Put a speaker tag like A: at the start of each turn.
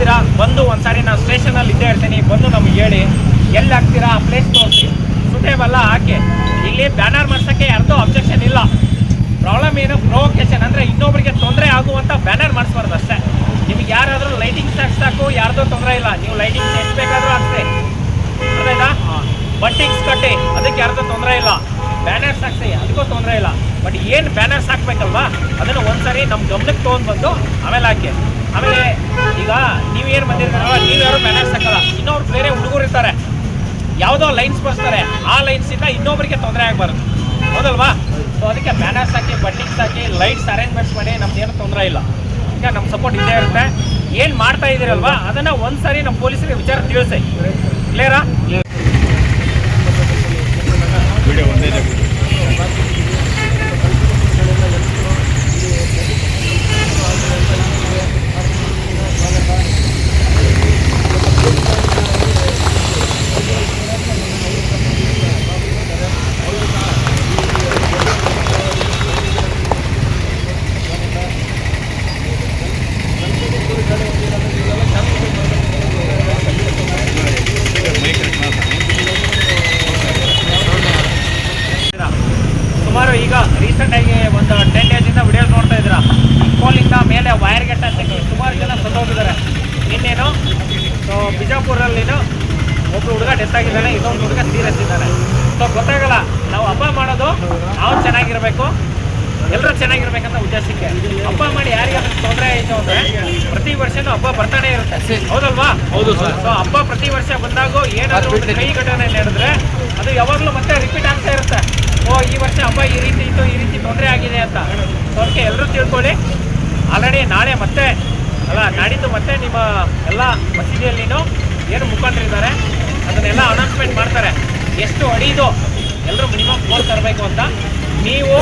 A: ಹಾಕ್ತೀರಾ? ಬಂದು ಒಂದ್ಸಾರಿ ನಾನು ಸ್ಟೇಷನಲ್ಲಿ ಇದ್ದೇ ಇರ್ತೀನಿ. ಬಂದು ನಮ್ಗೆ ಹೇಳಿ. ಎಲ್ಲಿ ಹಾಕ್ತೀರಾ? ಆ ಪ್ಲೇಸ್ ತೋರಿಸಿ. ಸುಟೇಬಲ್ಲ ಹಾಕಿ. ಇಲ್ಲಿ ಬ್ಯಾನರ್ ಮಾಡ್ಸೋಕ್ಕೆ ಯಾರ್ದೋ ಅಬ್ಜೆಕ್ಷನ್ ಇಲ್ಲ. ಪ್ರಾಬ್ಲಮ್ ಏನು? ಪ್ರೊವೊಕೇಶನ್ ಅಂದರೆ ಇನ್ನೊಬ್ರಿಗೆ ತೊಂದರೆ ಆಗುವಂಥ ಬ್ಯಾನರ್ ಮಾಡಿಸ್ಬಾರ್ದು ಅಷ್ಟೇ. ನಿಮ್ಗೆ ಯಾರಾದರೂ ಲೈಟಿಂಗ್ಸ್ ಹಾಕ್ಸಾಕು ಯಾರ್ದೋ ತೊಂದರೆ ಇಲ್ಲ. ನೀವು ಲೈಟಿಂಗ್ಸ್ ಎಷ್ಟು ಬೇಕಾದರೂ ಹಾಕ್ತೀರಿ ಬಟ್ಟಿಂಗ್ಸ್ ಕಟ್ಟಿ. ಅದಕ್ಕೆ ಯಾರ್ದೋ ತೊಂದರೆ ಇಲ್ಲ. ಬ್ಯಾನರ್ಸ್ ಹಾಕ್ಸಿ ಅದಕ್ಕೂ ತೊಂದರೆ ಇಲ್ಲ. ಬಟ್ ಏನು ಬ್ಯಾನರ್ಸ್ ಹಾಕ್ಬೇಕಲ್ವಾ? ಅದನ್ನು ಒಂದ್ಸರಿ ನಮ್ಮ ಗಮನಕ್ಕೆ ತೊಗೊಂಡ್ಬಂದು ಆಮೇಲೆ ಹಾಕಿ. ಆಮೇಲೆ ಈಗ ನೀವೇನು ಬಂದಿರ್ತಾರಲ್ಲ ನೀವು ಯಾರು ಬ್ಯಾನರ್ಸ್ ಹಾಕಲ್ಲ. ಇನ್ನೊಬ್ರು ಬೇರೆ ಹುಡುಗರು ಇರ್ತಾರೆ. ಯಾವುದೋ ಲೈನ್ಸ್ ಬರ್ತಾರೆ ಆ ಲೈನ್ಸಿಂದ ಇನ್ನೊಬ್ರಿಗೆ ತೊಂದರೆ ಆಗಬಾರ್ದು. ಹೌದಲ್ವಾ? ಸೊ ಅದಕ್ಕೆ ಬ್ಯಾನರ್ಸ್ ಹಾಕಿ ಬಟ್ಟಿಂಗ್ಸ್ ಹಾಕಿ ಲೈಟ್ಸ್ ಅರೇಂಜ್ಮೆಂಟ್ಸ್ ಮಾಡಿ ನಮ್ದೇನು ತೊಂದರೆ ಇಲ್ಲ. ಈಗ ನಮ್ಮ ಸಪೋರ್ಟ್ ಇದ್ದೇ ಇರುತ್ತೆ. ಏನು ಮಾಡ್ತಾ ಇದ್ದೀರಲ್ವಾ ಅದನ್ನು ಒಂದ್ಸರಿ ನಮ್ಮ ಪೊಲೀಸರಿಗೆ ವಿಚಾರ ತಿಳಿಸಿ. ಕ್ಲಿಯರಾ ಸುಮಾರು ಈಗ ರೀಸೆಂಟಾಗಿ ಒಂದು ಟೆನ್ ಡೇಸಿಂದ ವಿಡಿಯೋಸ್ ನೋಡ್ತಾ ಇದ್ದೀರಾ? ಕೋಲಿಂದ ಮೇಲೆ ವೈರ್ಗೆ ಗೆಟ್ ಅಂತ ಸುಮಾರು ಜನ ಸತ್ತೋಗಿದ್ದಾರೆ ಇನ್ನೇನು? ಸೊ ಬಿಜಾಪುರಲ್ಲಿ ಒಬ್ಬ ಹುಡುಗ ಡೆತ್ ಆಗಿದ್ದಾನೆ ಇನ್ನೊಂದು ಹುಡುಗ ಸೀರಿಯಸ್ ಇದ್ದಾನೆ. ಸೊ ಗೊತ್ತಾಗಲ್ಲ. ನಾವು ಹಬ್ಬ ಮಾಡೋದು ನಾವು ಚೆನ್ನಾಗಿರಬೇಕು. ಎಲ್ಲರೂ ಚೆನ್ನಾಗಿರ್ಬೇಕಂತ ಉದ್ದೇಶಕ್ಕೆ. ಹಬ್ಬ ಮಾಡಿ ಯಾರಿಗಾದ್ರೂ ತೊಂದರೆ ಆಯಿತು ಅಂದರೆ ಪ್ರತಿ ವರ್ಷನೂ ಹಬ್ಬ ಬರ್ತಾನೆ ಇರುತ್ತೆ. ಹೌದಲ್ವಾ?
B: ಹೌದು ಸರ್.
A: ಸೊ ಹಬ್ಬ ಪ್ರತಿ ವರ್ಷ ಬಂದಾಗ ಏನಾದರೂ ಒಂದು ಕೈ ಘಟನೆ ನಡೆದ್ರೆ ಅದು ಯಾವಾಗಲೂ ಮತ್ತೆ ರಿಪೀಟ್ ಆಗ್ತಾ ಇರುತ್ತೆ. ಓ, ಈ ವರ್ಷ ಹಬ್ಬ ಈ ರೀತಿ ಇತ್ತು, ಈ ರೀತಿ ತೊಂದರೆ ಆಗಿದೆ ಅಂತ. ಅದಕ್ಕೆ ಎಲ್ಲರೂ ತಿಳ್ಕೊಳ್ಳಿ. ಆಲ್ರೆಡಿ ನಾಳೆ ಮತ್ತೆ, ಅಲ್ಲ, ನಾಡಿದ್ದು ಮತ್ತೆ ನಿಮ್ಮ ಎಲ್ಲ ಮಸೀದಿಯಲ್ಲಿನೂ ಏನು ಮುಖಂಡರಿದ್ದಾರೆ ಅದನ್ನೆಲ್ಲ ಅನೌನ್ಸ್ಮೆಂಟ್ ಮಾಡ್ತಾರೆ. ಎಷ್ಟು ಅಡಿದು ಎಲ್ಲರೂ ಮಿನಿಮಮ್ ಫೋನ್ ತರಬೇಕು ಅಂತ. ನೀವು